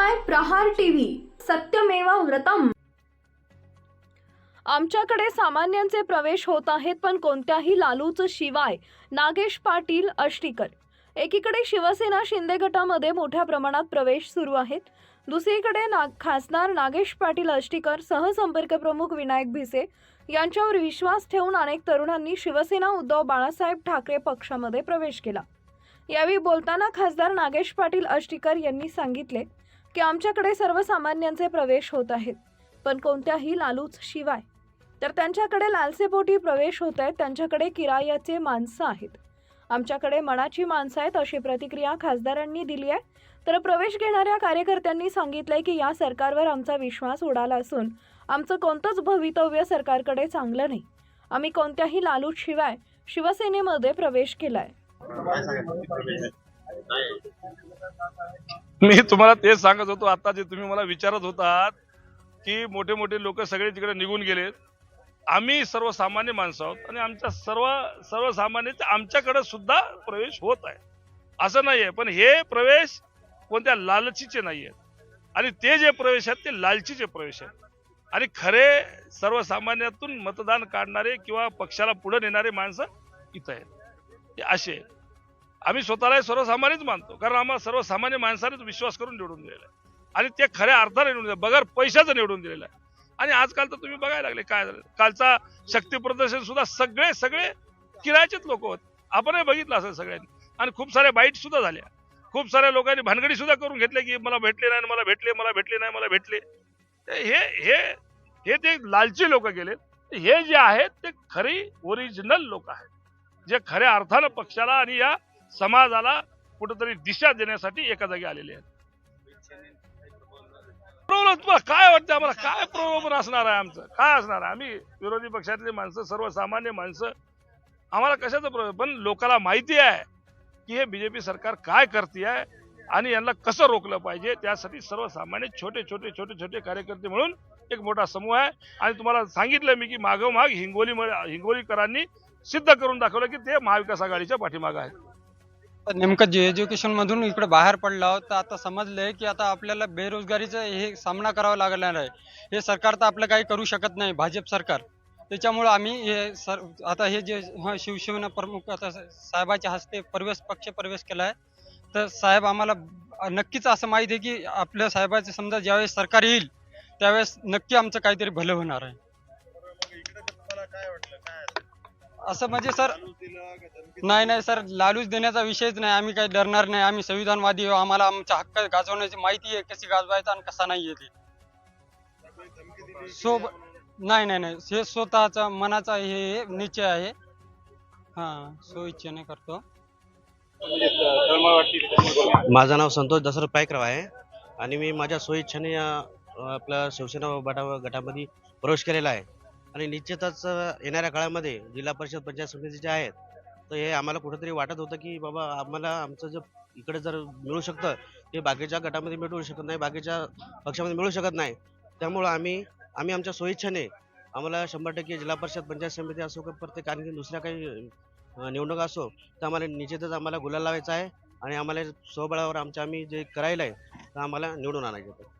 पाहताय प्रहार टीव्ही सत्यमेवा व्रतम. आमच्याकडे सामान्यांचे प्रवेश होत आहेत पण कोणत्याही लालूच शिवाय नागेश पाटील अष्टीकर. एकीकडे शिवसेना शिंदे गटामध्ये मोठ्या प्रमाणात प्रवेश सुरू आहेत. दुसरीकडे ना खासदार नागेश पाटील अष्टीकर सहसंपर्क प्रमुख विनायक भिसे यांच्यावर विश्वास ठेवून अनेक तरुणांनी शिवसेना उद्धव बाळासाहेब ठाकरे पक्षामध्ये प्रवेश केला. यावेळी बोलताना खासदार नागेश पाटील अष्टीकर यांनी सांगितले की आमच्याकडे सर्वसामान्यांचे प्रवेश होत आहेत. पण कोणत्याही लालूच शिवाय. तर त्यांच्याकडे लालसेपोटी प्रवेश होत आहेत त्यांच्याकडे किरायाचे माणसं आहेत. आमच्याकडे मनाची माणसं आहेत अशी प्रतिक्रिया खासदारांनी दिली आहे. तर प्रवेश घेणाऱ्या कार्यकर्त्यांनी सांगितलंय की या सरकारवर आमचा विश्वास उडाला असून आमचं कोणतंच भवितव्य सरकारकडे चांगलं नाही. आम्ही कोणत्याही लालूच शिवाय शिवसेनेमध्ये प्रवेश केलाय. मी तुम्हाला तेच सांगत होतो आता जे तुम्ही मला विचारत होतात की मोठे मोठे लोक सगळे तिकडे निघून गेलेत आम्ही सर्वसामान्य माणसं आहोत आणि आमच्या सर्व सर्वसामान्य आमच्याकडे सुद्धा प्रवेश होत आहे. असं नाहीये पण हे प्रवेश कोणत्या लालचीचे नाही आहेत आणि ते जे प्रवेश आहेत ते लालचीचे प्रवेश आहेत. आणि खरे सर्वसामान्यातून मतदान काढणारे किंवा पक्षाला पुढे नेणारे माणसं इथं आहेत. असे आम्ही स्वतःला सर्वसामान्यच मानतो. कारण आम्हाला सर्वसामान्य माणसानेच विश्वास करून निवडून दिलेला आहे. आणि ते खऱ्या अर्थाने निवडून दिलं बगर पैशाचं निवडून दिलेलं आहे. आणि आजकाल तर तुम्ही बघायला लागले काय झालं कालचा शक्ती प्रदर्शन सुद्धा सगळे सगळे किरायचेच लोक होत. आपणही बघितलं असेल सगळ्यांनी. आणि खूप साऱ्या बाईट सुद्धा झाल्या. खूप साऱ्या लोकांनी भानगडी सुद्धा करून घेतल्या की मला भेटले नाही मला भेटले मला भेटले नाही मला भेटले. ते हे हे हे ते लालची लोक गेले हे जे आहेत ते खरी ओरिजिनल लोक आहेत. जे खऱ्या अर्थानं पक्षाला आणि या समाजाला कुठेतरी दिशा देण्यासाठी एका जागी आलेले आहेत. प्रॉब्लेम तुम्हाला काय वाटतं आम्हाला? काय प्रॉब्लेम असणार आहे आमचं? काय असणार आहे? आम्ही विरोधी पक्षातली माणसं सर्वसामान्य माणसं आम्हाला कशाचं प्रॉब्लेम पण लोकांना माहिती आहे की हे बीजेपी सरकार काय करते आहे आणि यांना कसं रोखलं पाहिजे त्यासाठी सर्वसामान्य छोटे छोटे छोटे छोटे कार्यकर्ते म्हणून एक मोठा समूह आहे. आणि तुम्हाला सांगितलं मी की मागोमाग हिंगोली हिंगोलीकरांनी सिद्ध करून दाखवलं की ते महाविकास आघाडीच्या पाठीमागं आहेत. नेमकं जे एज्युकेशन मधून इकडे बाहेर पडलो आहोत तर आता समजलंय की आता आपल्याला बेरोजगारीचा हे सामना करावा लागणार आहे. हे सरकार तर आपलं काही करू शकत नाही भाजप सरकार. त्याच्यामुळं आम्ही हे सर आता हे जे शिवसेना प्रमुख आता साहेबाच्या हस्ते प्रवेश पक्ष प्रवेश केला आहे तर साहेब आम्हाला नक्कीच असं माहिती आहे की आपल्या साहेबाचं समजा ज्यावेळेस सरकार येईल त्यावेळेस नक्की आमचं काहीतरी भलं होणार आहे. असं म्हणजे सर नाही नाही सर लालूच देण्याचा विषयच नाही आम्ही काही डरणार नाही आम्ही संविधानवादी आहो आम्हाला आमचा हक्क गाजवण्याची माहिती आहे कशी गाजवायचा आणि कसा नाही आहे ते. सोब नाही नाही नाही हे स्वतःचा मनाचा हे निश्चय आहे. हा सो इच्छेने करतो. माझं नाव संतोष दसरथ पायकराव आहे. आणि मी माझ्या स्वइच्छेने अ, आपल्या शिवसेना गटा गटामध्ये प्रवेश केलेला आहे. आणि निश्चितच येणाऱ्या काळामध्ये जिल्हा परिषद पंचायत समिती जे आहेत तर हे आम्हाला कुठेतरी वाटत होतं की बाबा आम्हाला आमचं जे इकडे जर मिळू शकतं ते बाकीच्या गटामध्ये मिळू शकत नाही बाकीच्या पक्षामध्ये मिळू शकत नाही. त्यामुळं आम्ही आम्ही आमच्या सोयीच्छेने आम्हाला शंभर टक्के जिल्हा परिषद पंचायत समिती असो किंवा प्रत्येक आणखी दुसऱ्या काही निवडणुका असो तर आम्हाला निश्चितच आम्हाला गुलाल लावायचा आहे आणि आम्हाला स्वबळावर आमच्या आम्ही जे करायला आहे तर आम्हाला निवडून आणायचं होतं